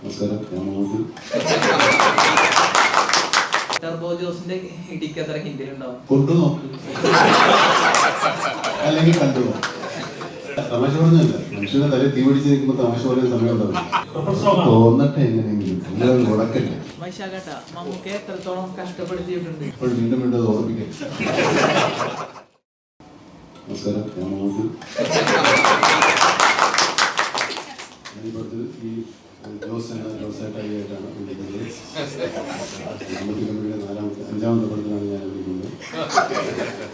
നമസ്കാരം. ഞാൻ മോഹൻ ടർബോ ജോസിന്റെ ഇടിക്ക് എത്ര ഹിന്ദി ഉണ്ടാവും നോക്ക്. അല്ലെങ്കിൽ കണ്ടു നോക്ക്. തമാശ പറഞ്ഞല്ല മനുഷ്യനെ തല തീ പിടിച്ച് നിൽക്കുമ്പോൾ തമാശ പറയാൻ സമയം ഉണ്ടാവില്ല. തോന്നട്ടെ എങ്ങനെയെങ്കിലും. നിങ്ങൾ മുടക്കല്ലേ മമ്മൂക്കെ എത്രത്തോളം കഷ്ടപ്പെടുത്തിയിട്ടുണ്ട്? ഇപ്പോൾ വീണ്ടും വീണ്ടും അത് ഓർമ്മിക്കട്ടെ നമസ്കാരം. ഞാൻ മോഹൻ ഈ ജോസ് എന്ന ജോസായിട്ടായിട്ടാണ് വിളിക്കുന്നത് കമ്പനിയുടെ നാലാമത്തെ അഞ്ചാമത്തെ പടത്തിലാണ് ഞാൻ വിളിക്കുന്നത്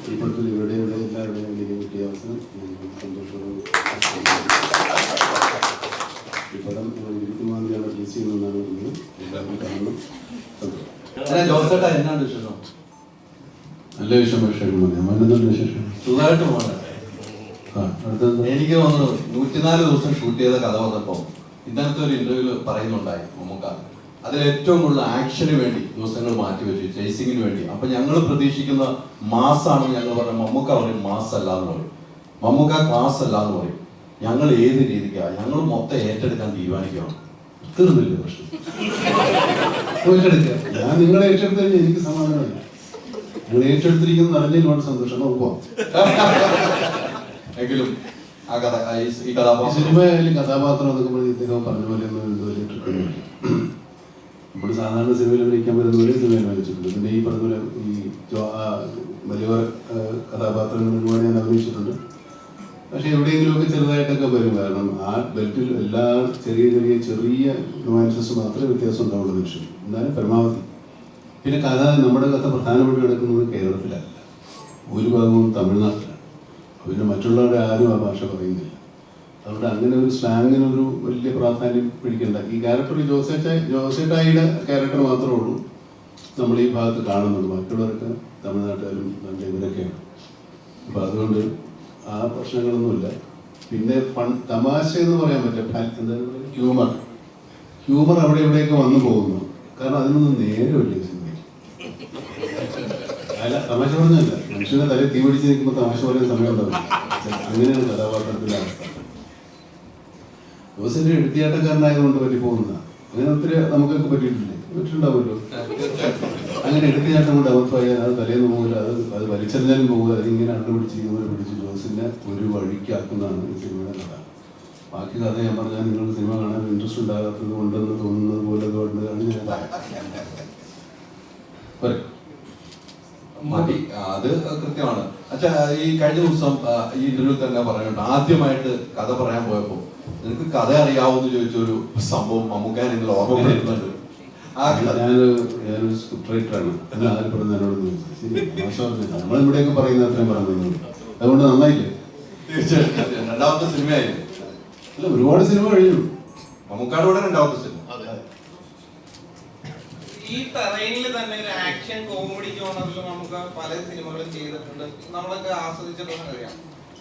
ഈ പടത്തിൽ ഇവിടെ ഇവിടെ എല്ലാവരുടെയും എനിക്ക് കിട്ടിയ അവസരം സന്തോഷവും ഈ പടം ഇരുപത്തിമൂന്നാം തീയതിയാണ് റിലീസ് ചെയ്യുന്നതെന്നാണ് പറയുന്നത് എല്ലാവരും കാണണം. ജോസേട്ടാ എന്നാണ് വിശേഷം? നല്ല വിഷയം വിഷയം മതി അമ്മ വിശേഷം? സുഖമായിട്ട് പോകണം അടുത്തത്? എനിക്ക് തോന്നുന്നു നൂറ്റിനാല് ദിവസം ഷൂട്ട് ചെയ്ത കഥ വന്നപ്പോൾ ഇന്നത്തെ ഒരു ഇന്റർവ്യൂൽ പറയുന്നുണ്ടായി മമ്മൂക്ക. അതിൽ ഏറ്റവും കൂടുതൽ ആക്ഷന് വേണ്ടി ദിവസങ്ങൾ മാറ്റിവെച്ചു ചേസിങ്ങിന് വേണ്ടി. അപ്പൊ ഞങ്ങൾ പ്രതീക്ഷിക്കുന്ന മാസാണ് ഞങ്ങൾ പറഞ്ഞ മമ്മൂക്ക പറയും മാസ് അല്ല എന്ന് പറയും. മമ്മൂക്ക ക്ലാസ് അല്ല എന്ന് പറയും. ഞങ്ങൾ ഏത് രീതിക്കാ? ഞങ്ങൾ മൊത്തം ഏറ്റെടുക്കാൻ തീരുമാനിക്കുകയാണ്. തീർന്നില്ല പ്രശ്നം? ഏറ്റെടുക്കുക. ഞാൻ നിങ്ങളെ ഏറ്റെടുത്തു കഴിഞ്ഞാൽ എനിക്ക് സമാധാനമില്ല. നിങ്ങൾ ഏറ്റെടുത്തിരിക്കുന്ന അറിഞ്ഞതിൽ വളരെ സന്തോഷം. നോക്കുക എങ്കിലും ആ കഥ കഥാപാത്രം. സിനിമയിലും ഇദ്ദേഹം പറഞ്ഞ പോലെ നമ്മൾ സാധാരണ സിനിമയിൽ അഭിനയിക്കാൻ പറ്റുന്ന പോലെ സിനിമയിൽ അഭിനയിച്ചിട്ടുണ്ട് പിന്നെ ഈ പറഞ്ഞ പോലെ ഈ വലിയ കഥാപാത്രങ്ങൾ ഒരുപാട് ഞാൻ അഭിനയിച്ചിട്ടുണ്ട്. പക്ഷെ എവിടെയെങ്കിലുമൊക്കെ ചെറുതായിട്ടൊക്കെ വരും. കാരണം ആ ബെൽറ്റിൽ എല്ലാ ചെറിയ ചെറിയ ചെറിയ നുവാൻസസ് മാത്രമേ വ്യത്യാസം ഉണ്ടാവുള്ളൂ മനുഷ്യൻ എന്നാലും പരമാവധി. പിന്നെ കഥ നമ്മുടെ കഥ പ്രധാനമായിട്ട് കിടക്കുന്നത് കേരളത്തിലല്ല. ഭൂരിഭാഗവും തമിഴ്നാട്ടിലാണ്. പിന്നെ മറ്റുള്ളവരുടെ ആരും ആ ഭാഷ പറയുന്നില്ല. അതുകൊണ്ട് അങ്ങനെ ഒരു സ്ലാങ്ങിനൊരു വലിയ പ്രാധാന്യം പിടിക്കണ്ട. ഈ ക്യാരക്ടർ ജോസേറ്റ ജോസേട്ടായിയുടെ ക്യാരക്ടർ മാത്രമേ ഉള്ളൂ. നമ്മൾ ഈ ഭാഗത്ത് കാണുന്നുള്ളൂ മറ്റുള്ളവർക്ക് തമിഴ്നാട്ടുകാരും നല്ല ഇവരൊക്കെയാണ്. അപ്പൊ അതുകൊണ്ട് ആ പ്രശ്നങ്ങളൊന്നുമില്ല. പിന്നെ ഫൺ തമാശ എന്ന് പറയാൻ പറ്റില്ല. എന്താ ഹ്യൂമർ ഹ്യൂമർ അവിടെ ഇവിടെയൊക്കെ വന്നു പോകുന്നു. കാരണം അതിനൊന്നും നേരമില്ല സിനിമയിൽ അല്ല തമാശ പറഞ്ഞല്ല മനുഷ്യനെ തലയിൽ തീ പിടിച്ച് നിൽക്കുമ്പോൾ തമാശ പറയാൻ സമയം ഉണ്ടാവും അങ്ങനെയാണ് കഥാപാത്രത്തിന്റെ അവസ്ഥ. ജോസിന്റെ പറ്റി പോകുന്ന അങ്ങനെ ഒത്തിരി നമുക്കൊക്കെ പറ്റിയിട്ടില്ലേ? പറ്റിയിട്ടുണ്ടാവുമല്ലോ. അങ്ങനെ എടുത്തിയാട്ടം കൊണ്ട് അബദ്ധമായാൽ അത് തലേന്ന് പോകില്ല അത് അത് വലിച്ചെറിഞ്ഞാലും പോകില്ല അതിങ്ങനെ അണ്ടുപിടിച്ചിരിക്കുന്നവരെ പിടിച്ച് ജോസിനെ ഒരു വഴിക്കാക്കുന്നതാണ് ഈ സിനിമയുടെ കഥ. ബാക്കി കഥ ഞാൻ പറഞ്ഞാൽ നിങ്ങൾ സിനിമ കാണാൻ ഇൻട്രസ്റ്റ് ഉണ്ടാകാത്തത് കൊണ്ടെന്ന് തോന്നുന്നത് പോലെ കൊണ്ടാണ് ഞാൻ പോരെ. മതി. അത് കൃത്യമാണ്. അച്ഛാ ഈ കഴിഞ്ഞ ദിവസം ഈ ഇന്റർവ്യൂ തന്നെ പറയുന്നുണ്ട് ആദ്യമായിട്ട് കഥ പറയാൻ പോയപ്പോ നിനക്ക് കഥ അറിയാവുന്ന ചോദിച്ച ഒരു സംഭവം മമ്മൂക്കാൻ നിങ്ങൾ ഓർമ്മ വരുന്നുണ്ട്. ഞാനൊരു ഞാനൊരു സ്ക്രിപ്റ്റ് റൈറ്ററാണ് എന്നാ എന്നോട് പറയുന്ന അത്രയും പറഞ്ഞു അതുകൊണ്ട് നന്നായില്ലേ? തീർച്ചയായിട്ടും. രണ്ടാമത്തെ സിനിമയായിരുന്നു അല്ല ഒരുപാട് സിനിമ കഴിഞ്ഞു. മമ്മൂക്കാട് കൂടെ രണ്ടാമത്തെ സിനിമ. ഈ തറയിൽ തന്നെ ഒരു ആക്ഷൻ കോമഡി ജോണറിൽ നമുക്ക് പല സിനിമകളും ചെയ്തിട്ടുണ്ട്. നമ്മളൊക്കെ ആസ്വദിച്ചിട്ടുള്ള അറിയാം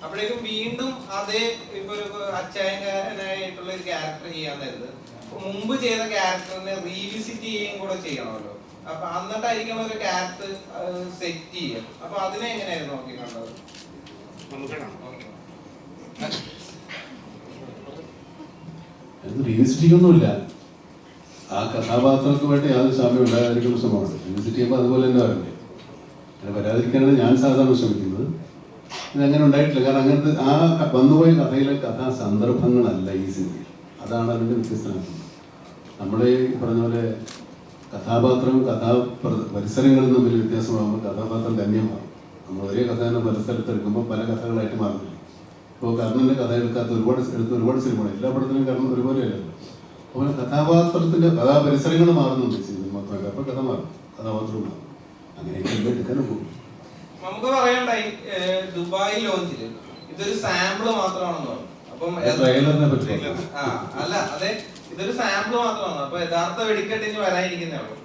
അപ്പോഴേക്കും വീണ്ടും അതേ ഇപ്പൊ ഒരു അച്ചായനായിട്ടുള്ള ഒരു ക്യാരക്ടർ ചെയ്യാൻ നേരത്ത് അപ്പൊ മുമ്പ് ചെയ്ത ക്യാരക്ടറിനെ റീവിസിറ്റ് ചെയ്യുകയും കൂടെ ചെയ്യണമല്ലോ. അപ്പൊ എന്നിട്ടായിരിക്കണം ഒരു ക്യാരക്ടർ സെറ്റ് ചെയ്യുക. അപ്പൊ അതിനെ എങ്ങനെയായിരുന്നു നോക്കി കണ്ടത്? അത് റീവിസിറ്റിങ്ങൊന്നുമില്ല ആ കഥാപാത്രത്തുമായിട്ട് യാതൊരു സാമ്യം ഉണ്ടാകാതിരിക്കുന്ന ശ്രമമാണ് റീവിസിറ്റ് ചെയ്യുമ്പോൾ അതുപോലെ തന്നെ വരണ്ടേ? അങ്ങനെ വരാതിരിക്കാനാണ് ഞാൻ സാധാരണ ശ്രമിക്കുന്നത് ഇതങ്ങനെ ഉണ്ടായിട്ടില്ല. കാരണം അങ്ങനത്തെ ആ വന്നുപോയ കഥയിലെ കഥാ സന്ദർഭങ്ങളല്ല ഈ സിനിമയിൽ. അതാണ് അതിന്റെ വ്യത്യസ്തമാക്കുന്നത് നമ്മൾ ഈ പറഞ്ഞ പോലെ കഥാപാത്രവും കഥാ പ്ര- പരിസരങ്ങളും തമ്മിൽ വ്യത്യാസമാകുമ്പോൾ കഥാപാത്രം ധന്യമാകും നമ്മൾ ഒരേ കഥ തന്നെ പല സ്ഥലത്ത് എടുക്കുമ്പോൾ പല കഥകളായിട്ട് മാറുന്നില്ല. ഇപ്പോൾ കർണന്റെ കഥ എടുക്കാത്ത ഒരുപാട് എടുത്ത ഒരുപാട് സിനിമകൾ. എല്ലാ പടത്തിലും കർണൻ ഒരുപോലെയല്ലല്ലോ. അപ്പോൾ കഥാപാത്രത്തിന്റെ കഥാപരിസരങ്ങൾ മാറുന്നുണ്ട് ഈ സിനിമ മാത്രമല്ല അപ്പോൾ കഥ മാറും. കഥാപാത്രവും മാറും. അങ്ങനെയൊക്കെ എടുക്കാനും പോകും നമുക്ക് പറയണ്ടായി ദുബായി ലോഞ്ചിൽ ഇതൊരു സാമ്പിൾ മാത്രമാണെന്ന് പറഞ്ഞു. അപ്പം അല്ല അതെ ഇതൊരു സാമ്പിൾ മാത്രമാണ്. അപ്പൊ യഥാർത്ഥ വെടിക്കെട്ട് ഇനി വരാനിരിക്കുന്നേ ഉള്ളൂ.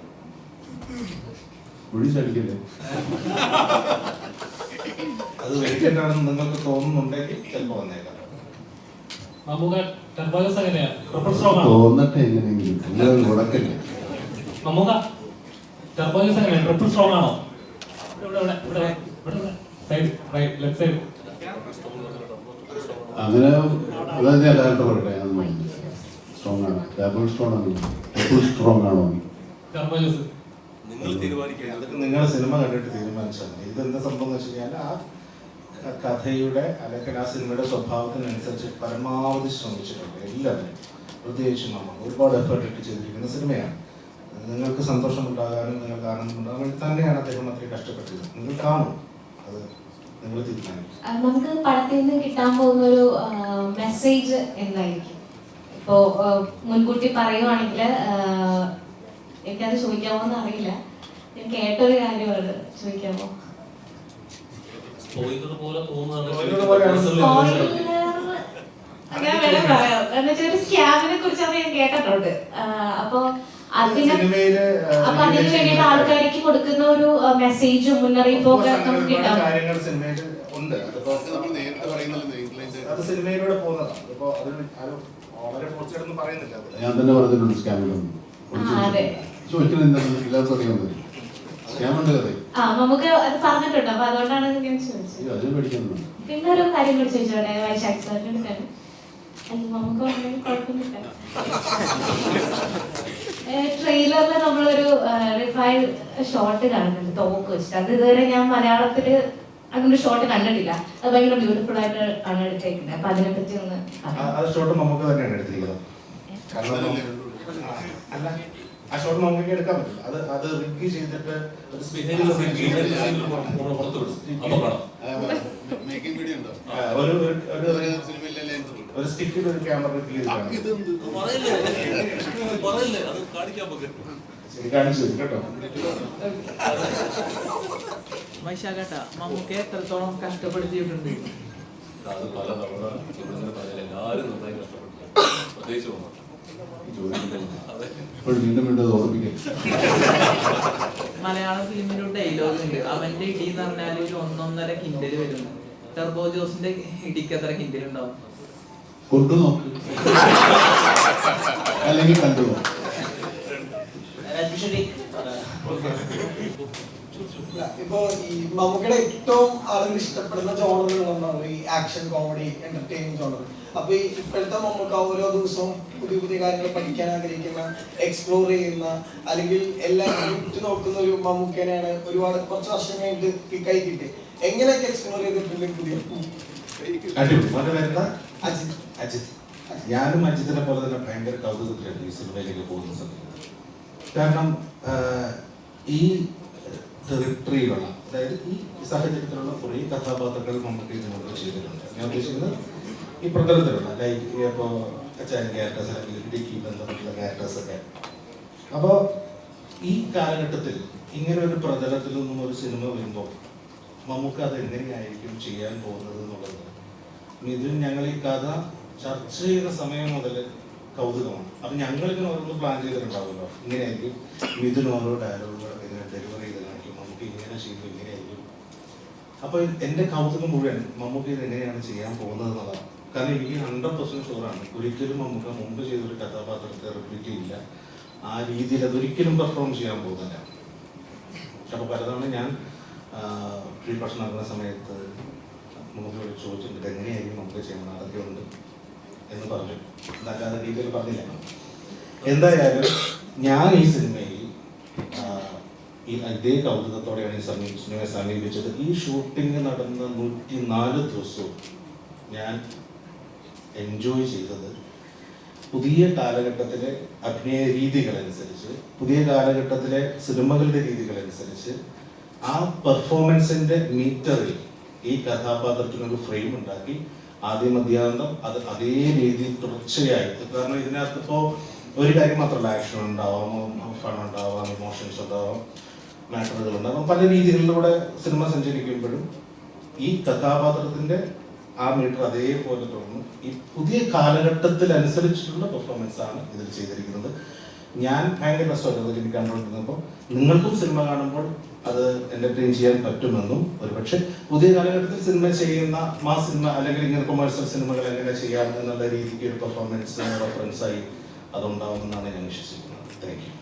അത് വെടിക്കെട്ടാണെന്ന് നിങ്ങൾക്ക് തോന്നുന്നുണ്ടെങ്കിൽ ചിലപ്പോൾ വന്നേക്കാം മമ്മൂക്ക ടെർബോജസ് എങ്ങനെയാ ട്രിപ്പിൾ സ്ട്രോങ് ആണോ തോന്നട്ടെ എങ്ങനെയെങ്കിലും. നിങ്ങൾ മുടക്കല്ലേ? മമ്മൂക്ക ടെർബോജസ് എങ്ങനെയാ? ട്രിപ്പിൾ സ്ട്രോങ് ആണോ അങ്ങനെ അതായത് യഥാർത്ഥ പറയട്ടെ അത് സ്ട്രോങ് ആണ് ഡബിൾ സ്ട്രോങ് ആണ് ഡബിൾ സ്ട്രോങ് ആണോ നിങ്ങൾ തീരുമാനിക്കുക. അതൊക്കെ നിങ്ങൾ സിനിമ കണ്ടിട്ട് തീരുമാനിച്ചാൽ ഇതെന്താ സംഭവം എന്ന് വെച്ച് കഴിഞ്ഞാൽ ആ കഥയുടെ അല്ലെങ്കിൽ ആ സിനിമയുടെ സ്വഭാവത്തിനനുസരിച്ച് പരമാവധി ശ്രമിച്ചിട്ടുണ്ട് എല്ലാവരും. പ്രത്യേകിച്ചും നമ്മൾ ഒരുപാട് എഫേർട്ട് ഇട്ട് ചെയ്തിരിക്കുന്ന സിനിമയാണ്. നിങ്ങൾക്ക് സന്തോഷമുണ്ടാകാനും നിങ്ങൾക്ക് ആനന്ദമുണ്ടാകാൻ വേണ്ടി തന്നെയാണ് അദ്ദേഹം അത്രയും കഷ്ടപ്പെട്ടത് നിങ്ങൾ കാണും. അത് നിങ്ങൾ തീരുമാനിക്കും. നമുക്ക് പടത്തിൽ നിന്ന് കിട്ടാൻ പോകുന്ന ഒരു മെസ്സേജ് എന്തായിരിക്കും? ഇപ്പോ മുൻകൂട്ടി പറയുവാണെങ്കിൽ എനിക്കത് ചോദിക്കാമോ എന്ന് അറിയില്ല. ഞാൻ കേട്ടൊരു കാര്യമാണ് ചോദിക്കാമോ? സ്പോയിലർ പോലെ തോന്നുന്നുണ്ട് വേണേ പറയാം. എന്നുവെച്ചാൽ ഒരു സ്കാമിനെ കുറിച്ചൊക്കെ ഞാൻ കേട്ടിട്ടുണ്ട്. അപ്പൊ അതിന് അപ്പൊ അതിന് വേണ്ടിയിട്ട് ആൾക്കാർക്ക് കൊടുക്കുന്ന ഒരു മെസ്സേജും മുന്നറിയിപ്പും ഒക്കെ നമുക്ക് ഞാൻ തന്നെ പറഞ്ഞിട്ടുണ്ട് സ്കാമിലൊന്നും. എല്ലാവർക്കും അറിയാൻ സ്കാമുണ്ട് കഥ. ആ നമുക്ക് അത് പറഞ്ഞിട്ടുണ്ട്. അപ്പൊ അതുകൊണ്ടാണ് ഞാൻ ചോദിച്ചത്. പിന്നെ ഒരു കാര്യം കൂടി ചോദിച്ചോട്ടെ വൈശാഖ് സാറിന്റെ നമുക്ക് ട്രെയിലറിൽ നമ്മളൊരു റിഫൈൽ ഷോട്ട് കാണുന്നുണ്ട് തോക്ക് വെച്ചിട്ട്. അത് ഇതുവരെ ഞാൻ മലയാളത്തിൽ അങ്ങനെ ഷോട്ട് കണ്ടിട്ടില്ല. അത് ഭയങ്കര ബ്യൂട്ടിഫുൾ ആയിട്ട് ആണ് എടുത്തേക്കുന്നത്. അപ്പൊ അതിനെ പറ്റി ഒന്ന് ആ- ഷോട്ട് നമുക്ക് തന്നെയാണ് എടുത്തിരിക്കുന്നത്. അല്ല. ആ ഷോട്ട് നമുക്ക് എടുക്കാൻ പറ്റില്ല. അത് അത് റിഗ് ചെയ്തിട്ട് ഒരു സ്പിന്നിൽ പുറത്തു വിടും. അപ്പൊ കാണാം. മേക്കിംഗ് വീഡിയോ ഉണ്ടോ? ഒരു ഒരു- ഒരു ഒരു സ്റ്റിക്കിൽ ഒരു ക്യാമറ കാണിച്ചു കേട്ടോ. വൈശാഖേട്ടാ മമ്മൂക്കെ എത്രത്തോളം കഷ്ടപ്പെടുത്തിയിട്ടുണ്ട്? അത് പല തവണ എല്ലാവരും നന്നായി കഷ്ടപ്പെട്ടു പ്രത്യേകിച്ച് ഇപ്പോൾ വീണ്ടും വീണ്ടും ഓർമ്മിക്കാം മലയാള ഫിലിമിൽ ഡയലോഗ് ഉണ്ട്. അവന്റെ ഇടി എന്ന് പറഞ്ഞാൽ ഒരു ഒന്നൊന്നര കിൻഡൽ വരുന്നു ടെർബോ ജോസിന്റെ ഇടിക്ക് അത്ര കിൻഡൽ ഉണ്ടാവും? കൊണ്ടു നോക്ക്. അല്ലെങ്കിൽ കണ്ടു നോക്ക്. ഇപ്പോ ഈ മമ്മൂക്കയുടെ ഏറ്റവും ആളുകൾ ഇഷ്ടപ്പെടുന്ന ജോണറുകളൊന്നാണ് ഈ ആക്ഷൻ കോമഡി എന്റർടൈനിങ് ജോണർ അപ്പൊ ഈ ഇപ്പോഴത്തെ മമ്മൂക്ക ഓരോ ദിവസവും പുതിയ പുതിയ കാര്യങ്ങൾ പഠിക്കാൻ ആഗ്രഹിക്കുന്ന എക്സ്പ്ലോർ ചെയ്യുന്ന അല്ലെങ്കിൽ എല്ലാം ഉറ്റു നോക്കുന്ന ഒരു മമ്മൂക്കനെയാണ് ഒരുപാട് കുറച്ച് വർഷം കഴിഞ്ഞിട്ട് കൈ കിട്ടി എങ്ങനെയൊക്കെ എക്സ്പ്ലോർ ചെയ്തിട്ടുണ്ട് പുതിയ? അജിത്. അജിത്. ഞാനും അജിത്തിനെ പോലെ തന്നെ ഭയങ്കര കൗതുകത്തിലാണ് ഈ സിനിമയിലേക്ക് പോകുന്ന സമയത്ത്. കാരണം ഈ ടെറിട്ടറിയിലുള്ള അതായത് ഈ സാഹചര്യത്തിലുള്ള കുറേ കഥാപാത്രങ്ങൾ നമുക്ക് ഇതിനോട് ചെയ്തിട്ടുണ്ട്. ഞാൻ ഉദ്ദേശിക്കുന്നത് ഈ പ്രതലത്തിലുള്ള ലൈക്ക് ഇപ്പോൾ അച്ചായൻ ക്യാരക്ടേഴ്സ് അല്ലെങ്കിൽ ഇടുക്കി ബന്ധപ്പെട്ടുള്ള ക്യാരക്ടേഴ്സ് ഒക്കെ. അപ്പോൾ ഈ കാലഘട്ടത്തിൽ ഇങ്ങനെ ഒരു പ്രതലത്തിൽ നിന്നും ഒരു സിനിമ വരുമ്പോൾ നമുക്ക് അത് എങ്ങനെയായിരിക്കും ചെയ്യാൻ പോകുന്നത് എന്നുള്ളത്? മിഥുൻ ഞങ്ങൾ ഈ കഥ ചർച്ച ചെയ്യുന്ന സമയം മുതൽ കൗതുകമാണ്. അപ്പൊ ഞങ്ങൾ ഇങ്ങനെ ഓരോന്ന് പ്ലാൻ ചെയ്തിട്ടുണ്ടാവുമല്ലോ. ഇങ്ങനെയായിരിക്കും മിഥുൻ ഓരോ ഡയലോഗുകൾ ഇങ്ങനെ ഡെലിവറി ചെയ്ത് കാണിക്കും നമുക്ക് എങ്ങനെയായിരിക്കും അപ്പൊ എന്റെ കൗതുകം മുഴുവൻ മമ്മൂക്ക് ഇത് എങ്ങനെയാണ് ചെയ്യാൻ പോകുന്നത് എന്നുള്ളതാണ് കാരണം എനിക്ക് ഹൺഡ്രഡ് പെർസെന്റ് ഷുവറാണ് ഒരിക്കലും മമ്മൂക്ക മുമ്പ് ചെയ്തൊരു കഥാപാത്രത്തെ റിപ്പീറ്റ് ചെയ്യില്ല. ആ രീതിയിൽ അതൊരിക്കലും പെർഫോം ചെയ്യാൻ പോകുന്നില്ല. അപ്പൊ പലതവണ ഞാൻ പ്രീ ഭക്ഷണം നടക്കുന്ന സമയത്ത് മമ്മൂക്കയോട് ചോദിച്ചിട്ടുണ്ട് എങ്ങനെയായിരിക്കും മമ്മൂക്ക ചെയ്യണം അതൊക്കെയുണ്ട് എന്ന് പറഞ്ഞു. എന്നല്ലാതെ ഡീറ്റെയിൽ പറഞ്ഞില്ല. എന്തായാലും ഞാൻ ഈ സിനിമയിൽ ആ, ഈ അതേ കൗതുകത്തോടെയാണ് ഈ സമീ സിനിമയെ സമീപിച്ചത്. ഈ ഷൂട്ടിംഗ് നടന്ന നൂറ്റി നാല് ദിവസവും ഞാൻ എൻജോയ് ചെയ്തത് പുതിയ കാലഘട്ടത്തിലെ അഭിനയ രീതികളനുസരിച്ച് പുതിയ കാലഘട്ടത്തിലെ സിനിമകളുടെ രീതികളനുസരിച്ച് ആ പെർഫോമൻസിന്റെ മീറ്ററിൽ ഈ കഥാപാത്രത്തിനൊരു ഫ്രെയിം ഉണ്ടാക്കി. ആദ്യം മധ്യാന്തം അത് അതേ രീതിയിൽ തുടർച്ചയായി കാരണം ഇതിനകത്ത് ഇപ്പോൾ ഒരു കാര്യം മാത്രമല്ല. ആക്ഷൻ ഉണ്ടാവാം ഫൺ ഉണ്ടാവാം ഇമോഷൻസ് ഉണ്ടാവാം. മാറ്ററുകൾ അപ്പം പല രീതികളിലൂടെ സിനിമ സഞ്ചരിക്കുമ്പോഴും ഈ കഥാപാത്രത്തിന്റെ ആ മീറ്റർ അതേപോലെ തുടർന്ന് ഈ പുതിയ കാലഘട്ടത്തിൽ അനുസരിച്ചിട്ടുള്ള പെർഫോമൻസ് ആണ് ഇതിൽ ചെയ്തിരിക്കുന്നത്. ഞാൻ ഭയങ്കര രസമായിരുന്നു എനിക്ക് കണ്ടുകൊണ്ടിരുന്നപ്പോൾ നിങ്ങൾക്കും സിനിമ കാണുമ്പോൾ അത് എന്റർടൈൻ ചെയ്യാൻ പറ്റുമെന്നും ഒരുപക്ഷെ പുതിയ കാലഘട്ടത്തിൽ സിനിമ ചെയ്യുന്ന മാ സിനിമ അല്ലെങ്കിൽ ഇങ്ങനെ കൊമേഴ്സ്യൽ സിനിമകൾ എങ്ങനെ ചെയ്യാം എന്നുള്ള രീതിക്ക് ഒരു പെർഫോമൻസ് റെഫറൻസായി അതുണ്ടാവുമെന്നാണ് ഞാൻ വിശ്വസിക്കുന്നത്. Thank you